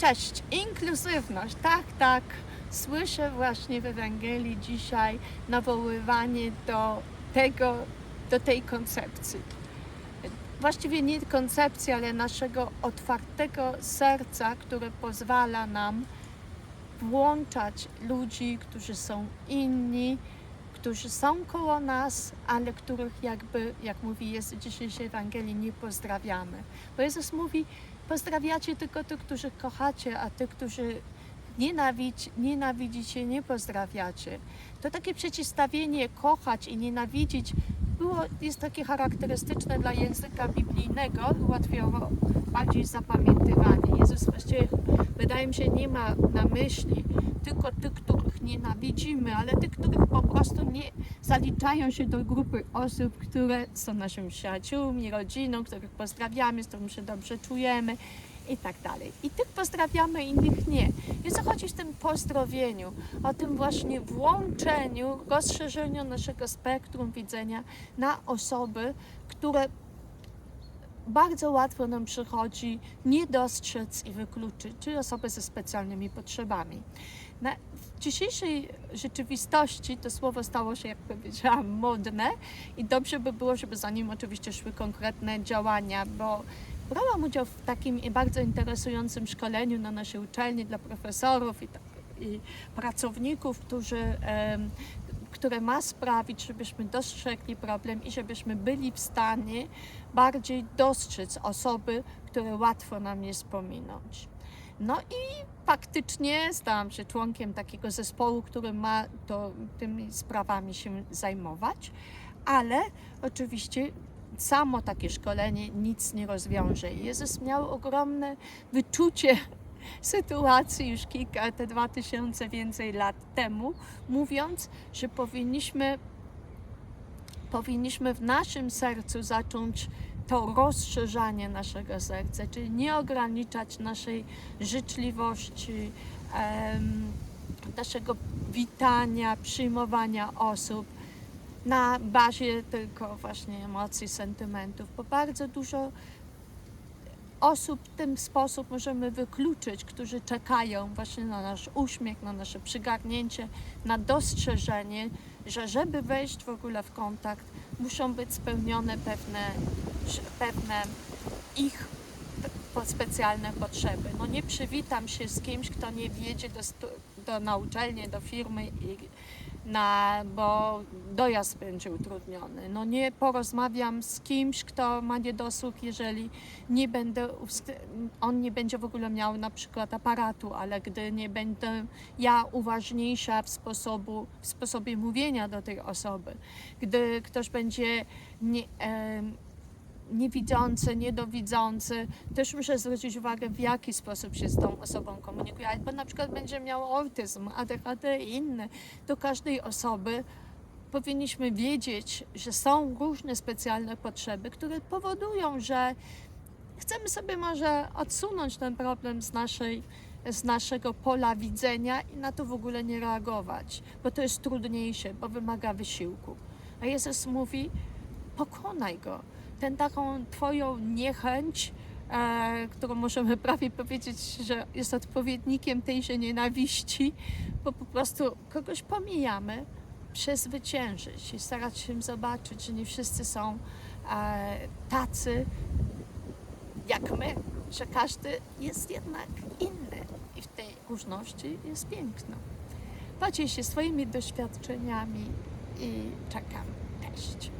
Cześć, inkluzywność, tak, tak. Słyszę właśnie w Ewangelii dzisiaj nawoływanie do tego, do tej koncepcji. Właściwie nie koncepcji, ale naszego otwartego serca, które pozwala nam włączać ludzi, którzy są inni, którzy są koło nas, ale których jakby, jak mówi Jezus w dzisiejszej Ewangelii, nie pozdrawiamy. Bo Jezus mówi, pozdrawiacie tylko tych, których kochacie, a tych, którzy nienawidzi, nienawidzicie, nie pozdrawiacie. To takie przeciwstawienie kochać i nienawidzić było, jest takie charakterystyczne dla języka biblijnego, łatwiej bardziej zapamiętywanie. Jezus właściwie, wydaje mi się, nie ma na myśli tylko tych, których nienawidzimy, ale tych, których po prostu nie zaliczają się do grupy osób, które są naszymi przyjaciółmi, rodziną, których pozdrawiamy, z którymi się dobrze czujemy i tak dalej. I tych pozdrawiamy, innych nie. I co chodzi w tym pozdrowieniu? O tym właśnie włączeniu, rozszerzeniu naszego spektrum widzenia na osoby, które bardzo łatwo nam przychodzi nie dostrzec i wykluczyć, czyli osoby ze specjalnymi potrzebami. Na, w dzisiejszej rzeczywistości to słowo stało się, jak powiedziałam, modne i dobrze by było, żeby za nim oczywiście szły konkretne działania, bo brałam udział w takim bardzo interesującym szkoleniu na naszej uczelni dla profesorów i, i pracowników, którzy które ma sprawić, żebyśmy dostrzegli problem i żebyśmy byli w stanie bardziej dostrzec osoby, które łatwo nam jest pominąć. No i faktycznie stałam się członkiem takiego zespołu, który ma to, tymi sprawami się zajmować, ale oczywiście samo takie szkolenie nic nie rozwiąże. Jezus miał ogromne wyczucie sytuacji już kilka, te dwa tysiące więcej lat temu, mówiąc, że powinniśmy, powinniśmy w naszym sercu zacząć to rozszerzanie naszego serca, czyli nie ograniczać naszej życzliwości, naszego witania, przyjmowania osób na bazie tylko właśnie emocji, sentymentów, bo bardzo dużo osób w ten sposób możemy wykluczyć, którzy czekają właśnie na nasz uśmiech, na nasze przygarnięcie, na dostrzeżenie, że żeby wejść w ogóle w kontakt, muszą być spełnione pewne, pewne ich specjalne potrzeby. No nie przywitam się z kimś, kto nie wjedzie do, do na uczelnię, do firmy i na, bo dojazd będzie utrudniony. No nie porozmawiam z kimś, kto ma niedosłuch, jeżeli nie będę, on nie będzie w ogóle miał na przykład aparatu, ale gdy nie będę ja uważniejsza w, sposobu, w sposobie mówienia do tej osoby, gdy ktoś będzie nie, em, niewidzący, niedowidzący, też muszę zwrócić uwagę, w jaki sposób się z tą osobą komunikuje. Albo na przykład będzie miał autyzm, ADHD i inne. Do każdej osoby powinniśmy wiedzieć, że są różne specjalne potrzeby, które powodują, że chcemy sobie może odsunąć ten problem z, naszej, z naszego pola widzenia i na to w ogóle nie reagować, bo to jest trudniejsze, bo wymaga wysiłku. A Jezus mówi, pokonaj go. Ten taką twoją niechęć, e, którą możemy prawie powiedzieć, że jest odpowiednikiem tejże nienawiści, bo po prostu kogoś pomijamy, przezwyciężyć i starać się zobaczyć, że nie wszyscy są e, tacy jak my, że każdy jest jednak inny i w tej różności jest piękno. Podziel się swoimi doświadczeniami i czekam. Cześć.